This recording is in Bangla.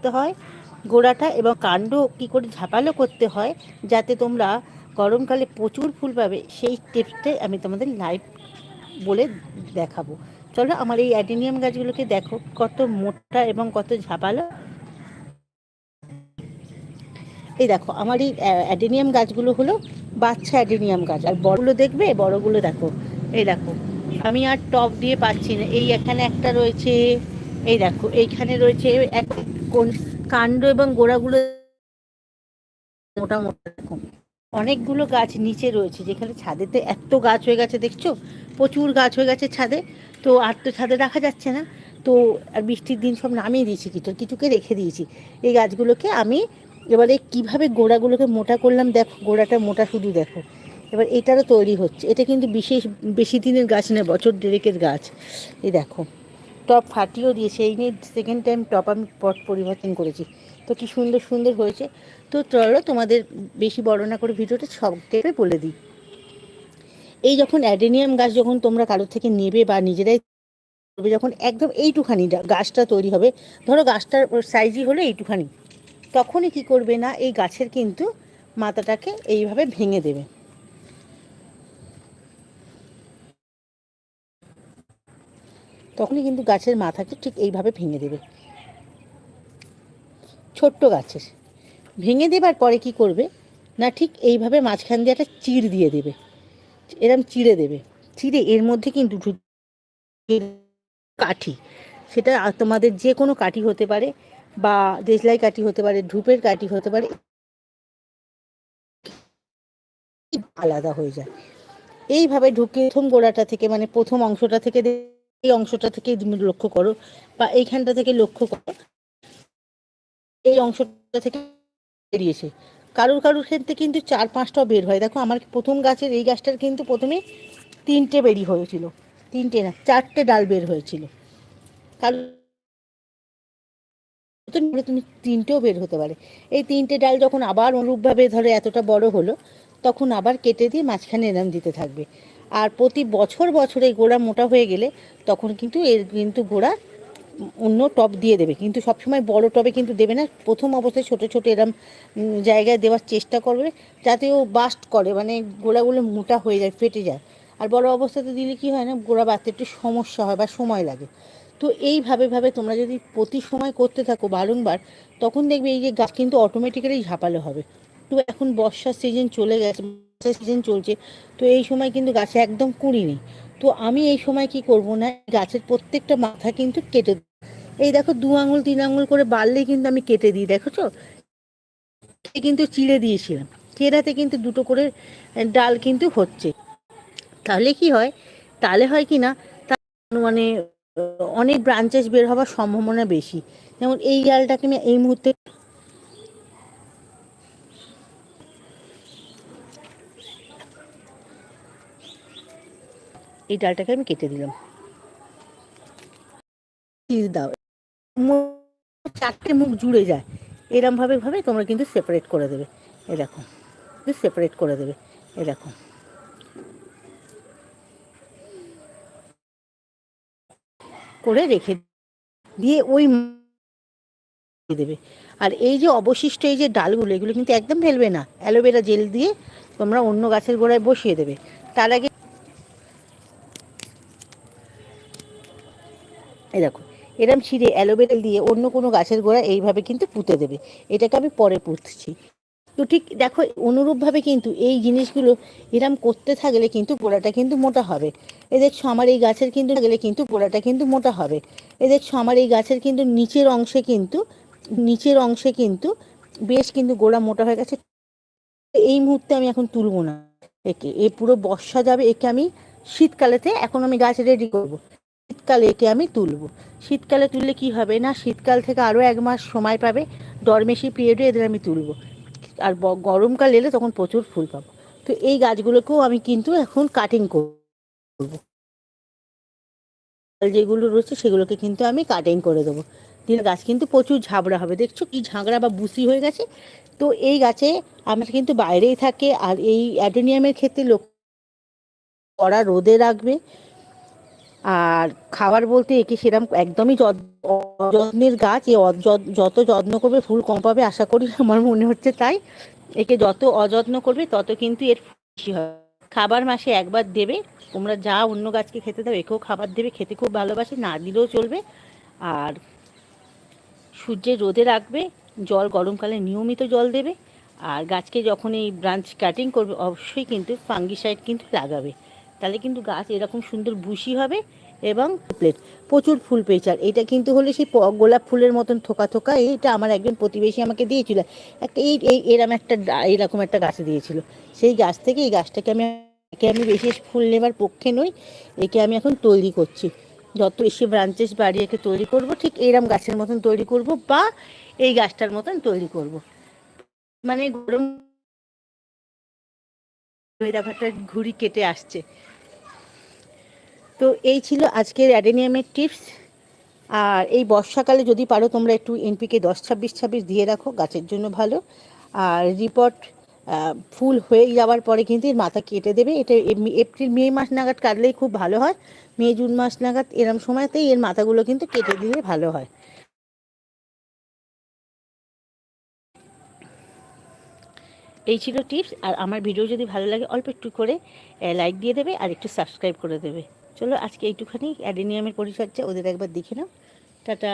করতে হয়, গোড়াটা এবং কাণ্ড কী করে ঝাপালো করতে হয়, যাতে তোমরা গরমকালে প্রচুর ফুল পাবে, সেই টিপসটাই আমি তোমাদের লাইভ বলে দেখাবো। চলো আমার এই অ্যাডিনিয়াম গাছগুলোকে দেখো, কত মোটা এবং কত ঝাপালো। এই দেখো, আমার এই অ্যাডেনিয়াম গাছগুলো হলো বাচ্চা অ্যাডেনিয়াম গাছ, আর বড়গুলো দেখবে, বড়গুলো দেখো। এই দেখো, আমি আর টপ দিয়ে পাচ্ছি না, এই এখানে একটা রয়েছে, এই দেখো, এইখানে রয়েছে এক কাণ্ড এবং গোড়াগুলো মোটা মোটা দেখো অনেকগুলো গাছ নিচে রয়েছে, যেখানে ছাদেতে এত গাছ হয়ে গেছে, দেখছ? প্রচুর গাছ হয়ে গেছে ছাদে, তো আর তো ছাদে রাখা যাচ্ছে না। তো আর বৃষ্টির দিন সব নামিয়ে দিয়েছি, কিছু কিছুকে রেখে দিয়েছি। এই গাছগুলোকে আমি এবারে কীভাবে গোড়াগুলোকে মোটা করলাম, দেখো, গোড়াটা মোটা শুধু দেখো। এবার এটারও তৈরি হচ্ছে। এটা কিন্তু বিশেষ বেশি দিনের গাছ না বছর দেড়েকের গাছ। এই দেখো। টপ ফাটিয়েও দিয়েছে এই নিয়ে সেকেন্ড টাইম টপ আমি পট পরিবর্তন করেছি। তো কি সুন্দর সুন্দর হয়েছে। তো চলো তোমাদের বেশি বড় না করে ভিডিওটা সবকে বলে দিই। এই যখন অ্যাডেনিয়াম গাছ যখন তোমরা কারোর থেকে নেবে বা নিজেরাই যখন একদম এইটুখানি গাছটা তৈরি হবে, ধরো গাছটার সাইজই হলো এইটুখানি, তখনই কি করবে না? এই গাছের কিন্তু মাথাটাকে এইভাবে ভেঙে দেবে। তখনই কিন্তু গাছের মাথাকে ঠিক এইভাবে ভেঙে দেবে। ছোট্ট গাছের। ভেঙে দেবার পরে কি করবে? না, ঠিক এইভাবে মাঝখান দিয়ে একটা চিড় দিয়ে দেবে। এরম চিড়ে দেবে। চিড়ে এর মধ্যে কিন্তু কাঠি। সেটা তোমাদের যে কোনো কাঠি হতে পারে বা দেশলাই কাঠি হতে পারে, ধূপের কাঠি হতে পারে, আলাদা হয়ে যায়। এইভাবে ঢুকে প্রথম গোড়াটা থেকে মানে প্রথম অংশটা থেকে এই অংশটা থেকে তুমি লক্ষ্য করো বা এইখানটা থেকে লক্ষ্য করো। এই অংশটা থেকে বেরিয়েছে। কারুর কারুর ক্ষেত্রে কিন্তু চার পাঁচটাও বের হয়। দেখো আমার প্রথম গাছের এই গাছটার কিন্তু প্রথমে তিনটে বেরি হয়েছিল। তিনটে না, চারটে ডাল বের হয়েছিল। কারণ তুমি তিনটেও বের হতে পারে। এই তিনটে ডাল যখন আবার অনুরূপভাবে ধরে এতটা বড় হলো, তখন আবার কেটে দিয়ে মাঝখানে এরাম দিতে থাকবে। আর প্রতি বছর বছরে গোড়া মোটা হয়ে গেলে তখন কিন্তু এর কিন্তু গোড়া অন্য টব দিয়ে দেবে। কিন্তু সবসময় বড় টবে কিন্তু দেবে না। প্রথম অবস্থায় ছোট ছোট এরম জায়গায় দেওয়ার চেষ্টা করবে যাতে ও বাস্ট করে মানে গোড়াগুলো মোটা হয়ে যায়, ফেটে যায়। আর বড় অবস্থাতে দিলে কি হয় না, গোড়া বাড়তে একটু সমস্যা হয় বা সময় লাগে। তো এইভাবে, ভাবে তোমরা যদি প্রতি সময় করতে থাকো বারংবার, তখন দেখবে এই যে গাছ কিন্তু অটোমেটিক্যালি ঝাপালো হবে। তো এখন বর্ষার সিজন চলে গেছে। সিজন চলছে। তো এই সময় কিন্তু গাছে একদম কুড়ি নেই। তো আমি এই সময় কি করব না, গাছের প্রত্যেকটা মাথা কিন্তু কেটে এই দেখো দু আঙুল, তিন আঙুল করে বাড়লেই কিন্তু আমি কেটে দিই দেখো দেখেছ কিন্তু চিড়ে দিয়েছিলাম। কেরাতে কিন্তু দুটো করে ডাল কিন্তু হচ্ছে। তাহলে কি হয়? তাহলে হয় কি না? মানে অনেক ব্রাঞ্চেস বের হওয়ার সম্ভাবনা বেশি। যেমন এই ডালটাকে আমি এই মুহূর্তে এই ডালটাকে আমি কেটে দিলাম। চারটে মুখ জুড়ে যায়। এরম ভাবে ভাবে তোমরা কিন্তু সেপারেট করে দেবে। এ দেখো সেপারেট করে দেবে। এ দেখো। করে রেখে দিয়ে ওই দেবে। আর এই যে অবশিষ্ট এই যে ডালগুলো, এগুলো কিন্তু একদম ফেলবে না। অ্যালোভেরা জেল দিয়ে তোমরা অন্য গাছের গোড়ায় বসিয়ে দেবে। তার আগে এই দেখো, এরম ছিঁড়ে অ্যালোভেরা দিয়ে অন্য কোনো গাছের গোড়া এইভাবে কিন্তু পুঁতে দেবে। এটাকে আমি পরে পুঁতছি। তো ঠিক দেখো, অনুরূপভাবে কিন্তু এই জিনিসগুলো এরম করতে থাকলে কিন্তু গোড়াটা কিন্তু মোটা হবে। এ দেখছ, আমার এই গাছের কিন্তু গেলে কিন্তু গোড়াটা কিন্তু মোটা হবে। এ দেখছ, আমার এই গাছের কিন্তু নিচের অংশে কিন্তু, নিচের অংশে কিন্তু বেশ কিন্তু গোড়া মোটা হয়ে গেছে। এই মুহূর্তে আমি এখন তুলবো না একে। এ পুরো বর্ষা যাবে, একে আমি শীতকালেতে এখন আমি গাছ রেডি করব। শীতকালে একে আমি তুলবো। শীতকালে তুললে কি হবে না? শীতকাল থেকে আরও এক মাস সময় পাবে। ডরমেশি পিরিয়ডে এদের আমি তুলবো। আর গরমকাল এলে তখন প্রচুর ফুল পাবো। তো এই গাছগুলোকেও আমি কিন্তু এখন কাটিং করব। যেগুলো রয়েছে সেগুলোকে কিন্তু আমি কাটিং করে দেবো। দিলে গাছ কিন্তু প্রচুর ঝাবড়া হবে। দেখছ কি ঝাঁকড়া বা বুসি হয়ে গেছে? তো এই গাছে আমার কিন্তু বাইরেই থাকে। আর এই অ্যাডোনিয়ামের ক্ষেত্রে লোক কড়া রোদে রাখবে। আর খাবার বলতে একে সেরকম একদমই যত- অযত্নের গাছ, এ যত যত্ন করবে, ফুল কম পাবে, আশা করি আমার মনে হচ্ছে তাই। একে যত অযত্ন করবে, তত কিন্তু এর বেশি হবে। খাবার মাসে একবার দেবে, তোমরা যা অন্য গাছকে খেতে দাও, একেও খাবার দেবে, খেতে খুব ভালোবাসে, না দিলেও চলবে। আর সূর্যের রোদে রাখবে, জল গরমকালে নিয়মিত জল দেবে। আর গাছকে যখন এই ব্রাঞ্চ কাটিং করবে, অবশ্যই কিন্তু ফাঙ্গিসাইড কিন্তু লাগাবে। তাহলে কিন্তু গাছ এরকম সুন্দর বুশি হবে এবং প্লেট প্রচুর ফুল পেয়েছে। আর এটা কিন্তু হলো সেই গোলাপ ফুলের মতন থোকা থোকা এইটা আমার একজন প্রতিবেশী আমাকে দিয়েছিল। একটা এই এই, এরম একটা এরকম একটা গাছ দিয়েছিল। সেই গাছ থেকে এই গাছটাকে আমি, একে আমি বিশেষ ফুল নেবার পক্ষে নই, একে আমি এখন তৈরি করছি। যত বেশি ব্রাঞ্চেস বাড়িয়ে একে তৈরি করব, ঠিক এইরকম গাছের মতন তৈরি করব বা এই গাছটার মতন তৈরি করব। মানে গরম একটা ঘুড়ি কেটে আসছে। তো এই ছিল আজকের অ্যাডেনিয়ামের টিপস। আর এই বর্ষাকালে যদি পারো, তোমরা একটু এনপিকে দশ, ছাব্বিশ ছাব্বিশ দিয়ে রাখো, গাছের জন্য ভালো। আর রিপোর্ট ফুল হয়ে যাওয়ার পরে কিন্তু এর মাথা কেটে দেবে। এটা এপ্রিল, মে মাস নাগাদ কাটলেই খুব ভালো হয়। মে, জুন মাস নাগাদ এরম সময়তেই এর মাথাগুলো কিন্তু কেটে দিলে ভালো হয়। এই ছিল টিপস, আর আমার ভিডিও যদি ভালো লাগে অল্প একটু করে লাইক দিয়ে দেবে আর একটু সাবস্ক্রাইব করে দেবে। চলো আজকে এইটুখানি, অ্যাডেনিয়ামের পরিচর্যা, ওদের একবার দেখে নাও। টাটা।